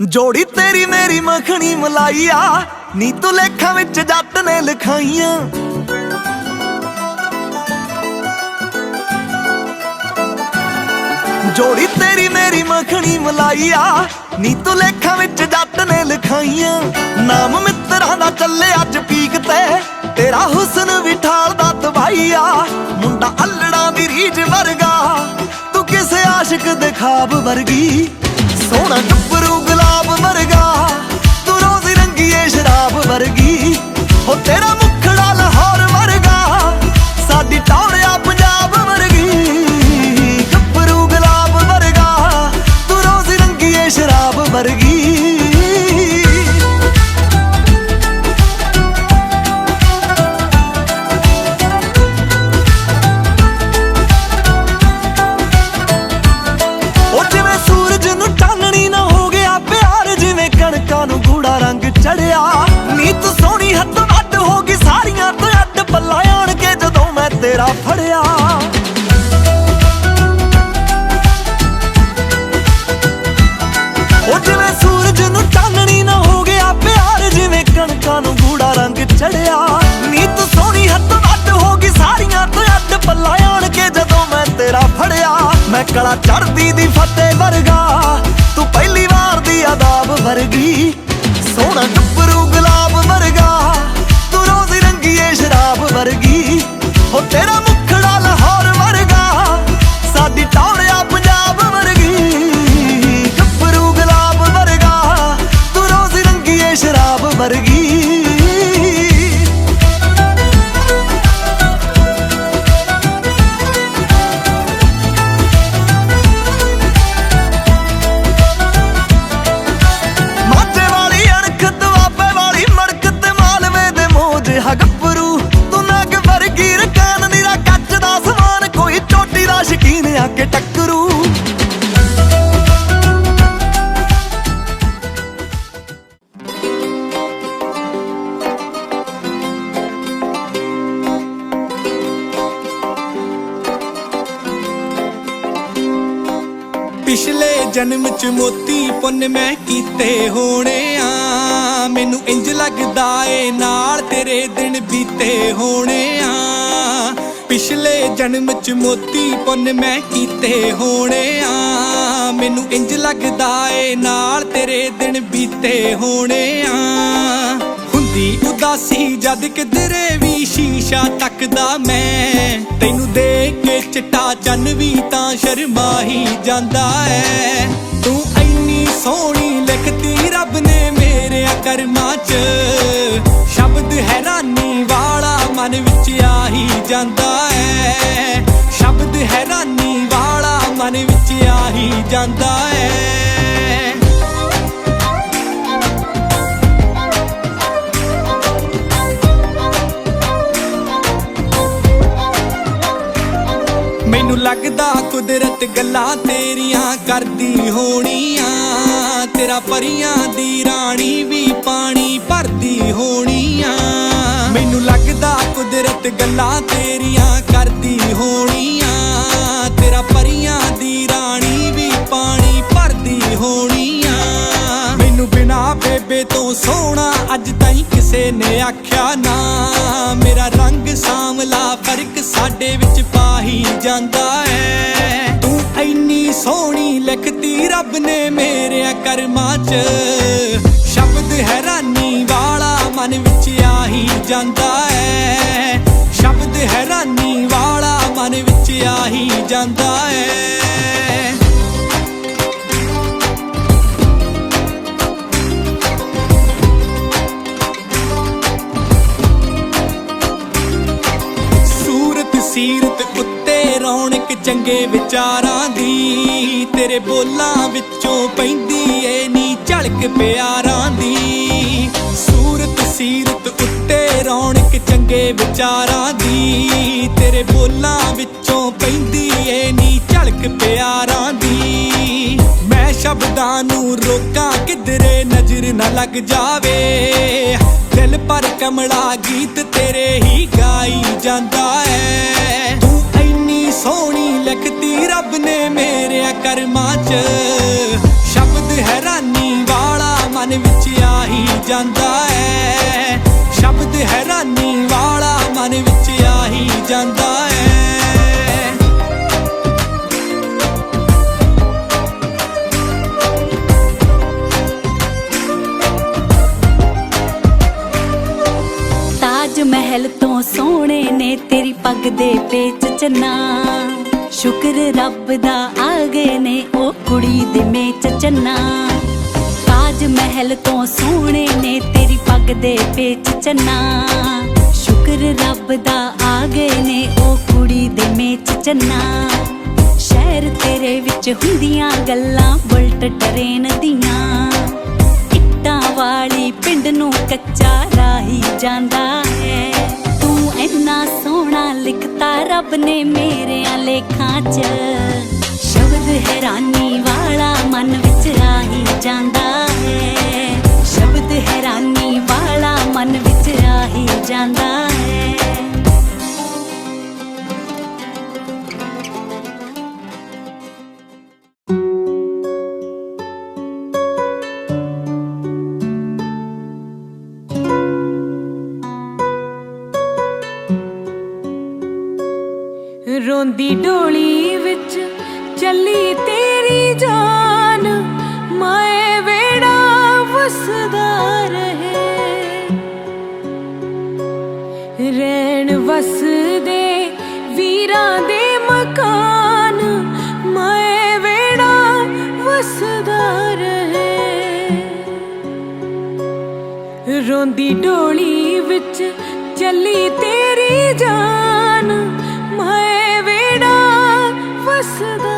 ਜੋੜੀ ਤੇਰੀ ਮੇਰੀ ਮੱਖਣੀ ਮਲਾਈਆ, ਨੀ ਤੂੰ ਲੇਖਾਂ ਵਿੱਚ ਜੱਟ ਨੇ ਲਿਖਾਈਆਂ। ਜੋੜੀ ਤੇਰੀ ਮੇਰੀ ਮੱਖਣੀ ਮਲਾਈਆ, ਨੀ ਤੂੰ ਲੇਖਾਂ ਵਿੱਚ ਜੱਟ ਨੇ ਲਿਖਾਈਆਂ। ਨਾਮ ਮਿੱਤਰਾਂ ਦਾ ਚੱਲੇ ਅੱਜ ਪੀਕ ਤੇ, ਤੇਰਾ ਹੁਸਨ ਵੀ ਠਾਲਦਾ ਤਬਾਈਆ ਮੁੰਡਾ ਅਲੜਾ ਦੀ ਰੀਝ ਵਰਗਾ, ਤੂੰ ਕਿਸੇ ਆਸ਼ਿਕ ਦੇ ਖਾਬ ਵਰਗੀ। ਸੋਹਣਾ ਗੱਭਰੂ ਗੁਲਾਬ ਵਰਗਾ ਤੂੰ ਰੋਜ਼ ਰੰਗੀਏ ਸ਼ਰਾਬ ਵਰਗੀ। ਹੋ ਤੇਰਾ ਆਦਾਬ ਸੋਹਣਾ ਗੱਭਰੂ ਗੁਲਾਬ ਵਰਗਾ, ਤੂੰ ਰੋਜ਼ ਰੰਗੀਏ ਸ਼ਰਾਬ ਵਰਗੀ। ਹੋ ਤੇਰਾ ਮੁਖੜਾ ਲਾਹੌਰ ਵਰਗਾ, ਸਾਡੀ ਟੌਰਿਆ ਪੰਜਾਬ ਵਰਗੀ। ਗੱਭਰੂ ਗੁਲਾਬ ਵਰਗਾ, ਤੂੰ ਰੋਜ਼ ਰੰਗੀਏ ਸ਼ਰਾਬ ਵਰਗੀ। ਪਿਛਲੇ ਜਨਮ ਚ ਮੋਤੀ ਪੁੰਨ ਮੈਂ ਕੀਤੇ ਹੋਣੇ ਆ। ਮੈਨੂੰ ਇੰਜ ਲੱਗਦਾ ਏ ਨਾਲ ਤੇਰੇ ਦਿਨ ਬੀਤੇ ਹੋਣੇ ਆ। ਪਿਛਲੇ ਜਨਮ ਚ ਮੋਤੀ ਪੁੰਨ ਮੈਂ ਕੀਤੇ ਹੋਣੇ ਆ। ਮੈਨੂੰ ਇੰਜ ਲੱਗਦਾ ਏ ਨਾਲ ਤੇਰੇ ਦਿਨ ਬੀਤੇ ਹੋਣੇ ਆ। ਹੁੰਦੀ ਉਦਾਸੀ ਜਦ ਕਿਧਰੇ ਵੀ ਸ਼ੀਸ਼ਾ ਤੱਕਦਾ ਮੈਂ। ਚਿੱਟਾ ਚੰਨ ਵੀ ਤਾਂ ਸ਼ਰਮਾ ਹੀ ਜਾਂਦਾ ਐ। ਤੂੰ ਐਨੀ ਸੋਹਣੀ ਲਿਖਤੀ ਰੱਬ ਨੇ ਮੇਰੇ ਕਰਮਾਂ 'ਚ। ਸ਼ਬਦ ਹੈਰਾਨੀ ਵਾਲਾ ਮਨ ਵਿੱਚ ਆ ਹੀ ਜਾਂਦਾ ਐ। ਸ਼ਬਦ ਹੈਰਾਨੀ ਵਾਲਾ ਮਨ ਵਿੱਚ ਆ ਹੀ ਜਾਂਦਾ ਐ। ਮੈਨੂੰ ਲੱਗਦਾ ਕੁਦਰਤ ਗੱਲਾਂ ਤੇਰੀਆਂ ਕਰਦੀ ਹੋਣੀਆਂ। ਤੇਰਾ ਪਰੀਆਂ ਦੀ ਰਾਣੀ ਵੀ ਪਾਣੀ ਭਰਦੀ ਹੋਣੀਆਂ। ਮੈਨੂੰ ਲੱਗਦਾ ਕੁਦਰਤ ਗੱਲਾਂ ਤੇਰੀਆਂ ਕਰਦੀ ਹੋਣੀਆਂ। ਤੇਰਾ ਪਰੀਆਂ ਦੀ ਰਾਣੀ ਵੀ ਪਾਣੀ ਭਰਦੀ ਹੋਣੀਆਂ। ਮੈਨੂੰ ਬਿਨਾ ਬੇਬੇ ਤੋਂ ਸੋਹਣਾ ਅੱਜ ਤਾਈਂ ਕਿਸੇ ਨੇ ਆਖਿਆ ਨਾ। ਮੇਰਾ ਰੰਗ ਸਾਂਵਲਾ ਸਾਡੇ ਵਿੱਚ ਪਾਹੀ ਜਾਂਦਾ ਐ ਤੂੰ ਐਨੀ ਸੋਹਣੀ ਲਿਖਤੀ ਰੱਬ ਨੇ ਮੇਰੇ ਕਰਮਾਂ 'ਚ। ਸ਼ਬਦ ਹੈਰਾਨੀ ਵਾਲਾ ਮਨ ਵਿੱਚ ਆਹੀ ਜਾਂਦਾ ਐ ਸ਼ਬਦ ਹੈਰਾਨੀ ਵਾਲਾ ਮਨ ਵਿੱਚ ਆਹੀ ਜਾਂਦਾ ਐ ਚੰਗੇ ਵਿਚਾਰਾਂ ਦੀ, ਤੇਰੇ ਬੋਲਾਂ ਵਿੱਚੋਂ ਪੈਂਦੀ ਏ ਨੀ ਝਲਕ ਪਿਆਰਾਂ ਦੀ। ਸੂਰਤ ਸੀਰਤ ਉੱਤੇ ਰੌਣਕ ਚੰਗੇ ਵਿਚਾਰਾਂ ਦੀ, ਤੇਰੇ ਬੋਲਾਂ ਵਿੱਚੋਂ ਪੈਂਦੀ ਏ ਨੀ ਝਲਕ ਪਿਆਰਾਂ ਦੀ। ਮੈਂ ਸ਼ਬਦਾਂ ਨੂੰ ਰੋਕਾਂ ਕਿਧਰੇ ਨਜ਼ਰ ਨਾ ਲੱਗ ਜਾਵੇ। ਦਿਲ ਪਰ ਕਮਲਾ ਗੀਤ ਤੇਰੇ ਹੀ ਗਾਈ ਜਾਂਦਾ ਐ ਤੂੰ ਐਨੀ ਸੋਹਣੀ ਨੇ ਮੇਰੇ ਕਰਮਾਂ 'ਚ। ਸ਼ਬਦ ਹੈਰਾਨੀ ਵਾਲਾ ਜਾਂਦਾ ਐ। ਸ਼ਬਦ ਹੈਰਾਨੀ ਵਾਲਾ ਮਨ ਵਿੱਚ ਆਹੀ ਜਾਂਦਾ ਐ। ਤਾਜ ਮਹਿਲ ਤੋਂ ਸੋਹਣੇ ਨੇ ਤੇਰੀ ਪੱਗ ਦੇ ਪੇਚ ਚੰਨਾ। ਸ਼ੁਕਰ ਰੱਬ ਦਾ ਆ ਗਏ ਨੇ ਉਹ ਕੁੜੀ ਦੇ ਮੇਚ ਚੰਨਾ। ਤਾਜ ਮਹਿਲ ਤੋਂ ਸੋਹਣੇ ਨੇ ਤੇਰੀ ਪੱਗ ਦੇ ਪੇਚ ਚੰਨਾ। ਸ਼ੁਕਰ ਰੱਬ ਦਾ ਆ ਗਏ ਨੇ ਉਹ ਕੁੜੀ ਦੇ ਮੇਚ ਚੰਨਾ। ਸ਼ਹਿਰ ਤੇਰੇ ਵਿੱਚ ਹੁੰਦੀਆਂ ਗੱਲਾਂ ਬੁਲਟ ਟਰੇਨ ਦੀਆਂ। ਇੱਟਾਂ ਵਾਲੀ ਪਿੰਡ ਨੂੰ ਕੱਚਾ ਰਾਹੀ ਜਾਂਦਾ ਹੈ। ਤੂੰ ਇੰਨਾ ਸੋਹਣਾ ਲਿਖਤਾ ਰੱਬ ਨੇ ਮੇਰੇ ਲੇਖਾਂ 'ਚ। ਸ਼ਬਦ ਹੈਰਾਨੀ ਵਾਲਾ ਮਨ ਵਿੱਚ ਆਹੀ ਜਾਂਦਾ ਹੈ। ਸ਼ਬਦ ਹੈਰਾਨੀ ਵਾਲਾ ਮਨ ਵਿੱਚ ਆਹੀ ਜਾਂਦਾ ਰੋਂਦੀ ਢੋਲੀ ਵਿੱਚ ਚੱਲੀ ਤੇਰੀ ਜਾਨ। ਮਾਏ ਵੇੜਾ ਵਸਦਾ ਰਹੇ। ਰਹਿਣ ਵਸਦੇ ਵੀਰਾਂ ਦੇ ਮਕਾਨ। ਮਾਏ ਵੇੜਾ ਵਸਦਾ ਰਹੇ। ਰੋਂਦੀ ਡੋਲੀ ਵਿੱਚ ਚੱਲੀ ਤੇਰੀ ਜਾਨ। ਮੈਂ ਵੇੜਾ ਵਸਦਾ